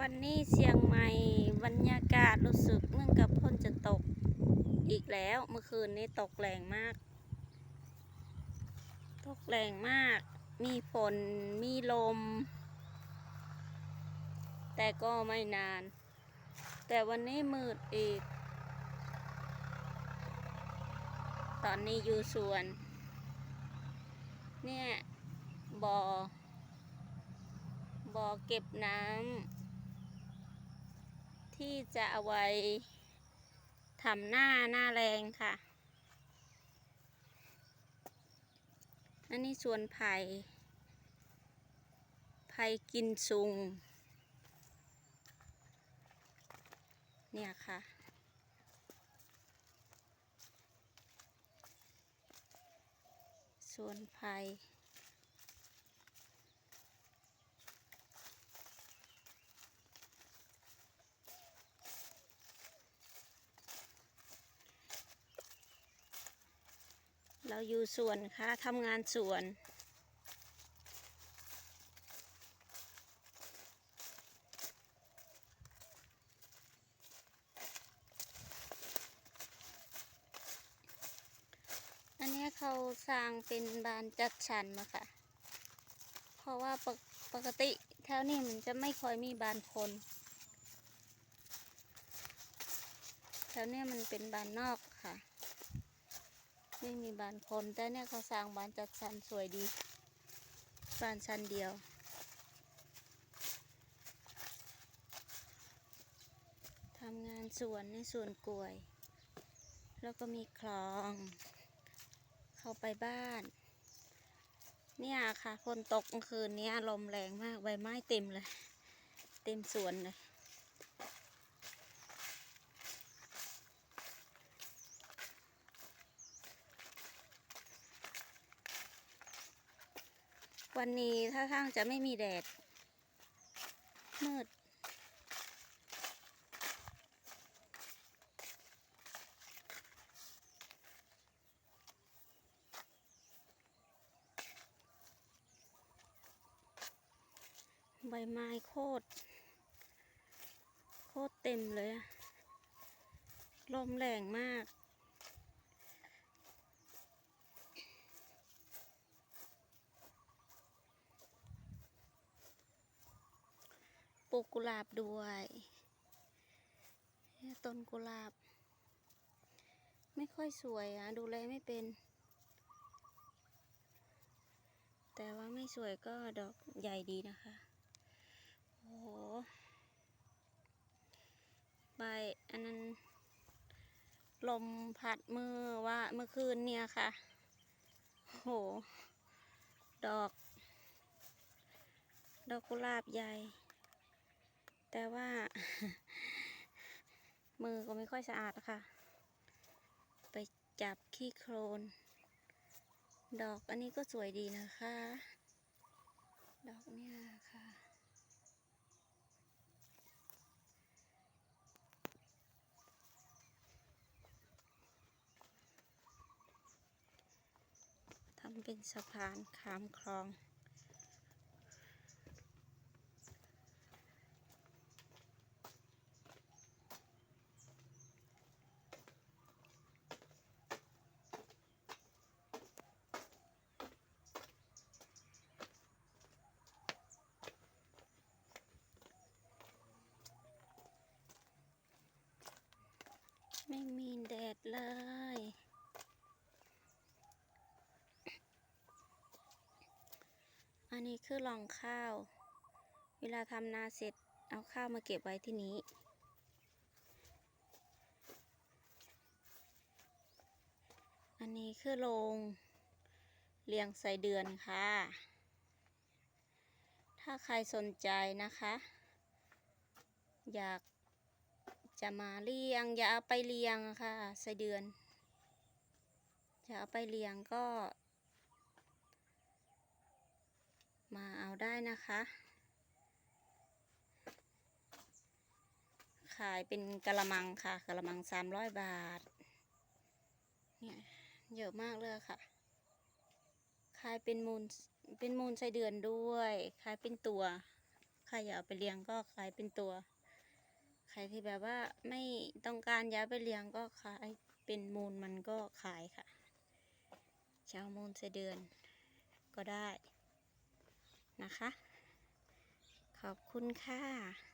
วันนี้เชียงใหม่บรรยากาศรู้สึกเหมื่อนกับพ่นจะตกอีกแล้ว เมื่อคืนนี้ตกแรงมาก ตกแรงมาก มีฝนมีลม แต่ก็ไม่นาน แต่วันนี้มืดอีก ตอนนี้อยู่สวน เนี่ยบ่อบ่อเก็บน้ำ ที่จะเอาไว้ทำหน้าหน้าแรงค่ะ อันนี้สวนไผ่ไผ่กินซุง เนี่ยค่ะสวนไผ่ เราอยู่สวนค่ะทำงานสวน อันนี้เขาสร้างเป็นบานจัดชันมาค่ะ เพราะว่าปกปกติแถวนี้มันจะไม่ค่อยมีบานคน แถวเนี้ยมันเป็นบานนอกค่ะ ไม่มีบานคนแต่เนี่ยเขาสร้างบานจัดสรรสวยดีบานชั้นเดียว ทำงานสวนในสวนกล้วย แล้วก็มีคลอง เข้าไปบ้าน เนี่ยค่ะฝนตกกลางคืนนี้ลมแรงมากใบไม้เต็มเลย เต็มสวนเลย วันนี้ถ้าทางจะไม่มีแดด มืด ใบไม้โคตร โคตรเต็มเลยลมแรงมาก ลูกกุหลาบด้วยต้นกุหลาบ ไม่ค่อยสวยอะดูแลไม่เป็น แต่ว่าไม่สวยก็ดอกใหญ่ดีนะคะ โอ้โหใบอันนั้น ลมพัดมือว่าเมื่อคืนเนี่ยค่ะ โอ้โห ดอก ดอกกุหลาบใหญ่ แต่ว่า มือก็ไม่ค่อยสะอาดค่ะไปจับขี้โคลนดอกอันนี้ก็สวยดีนะคะ ดอกเนี่ยค่ะทำเป็นสะพานข้ามคลอง ไม่มีแดดเลย อั นี้คือรองข้าว เวลาทำนาเสร็จเอาข้าวมาเก็บไว้ที่นี้ อันนี้คือโรงเลี้ยงไส้เดือนค่ะ ถ้าใครสนใจนะคะ อยากจะมาเลี้ยง อย่าเอาไปเลี้ยงค่ะไส้เดือน อย่าเอาไปเลี้ยงก็ มาเอาได้นะคะ ขายเป็นกระมังค่ะกระมังสามร้อยบาท เนี่ยเยอะมากเลยค่ะ ขายเป็นมูลเป็นมูลไส้เดือนด้วย ขายเป็นตัว ใครอยากเอาไปเลี้ยงก็ขายเป็นตัว ใครที่แบบว่าไม่ต้องการย้ายไปเลี้ยงก็ขายเป็นมูลมันก็ขายค่ะเช้ามูลไส้เดือนก็ได้ นะคะ ขอบคุณค่ะ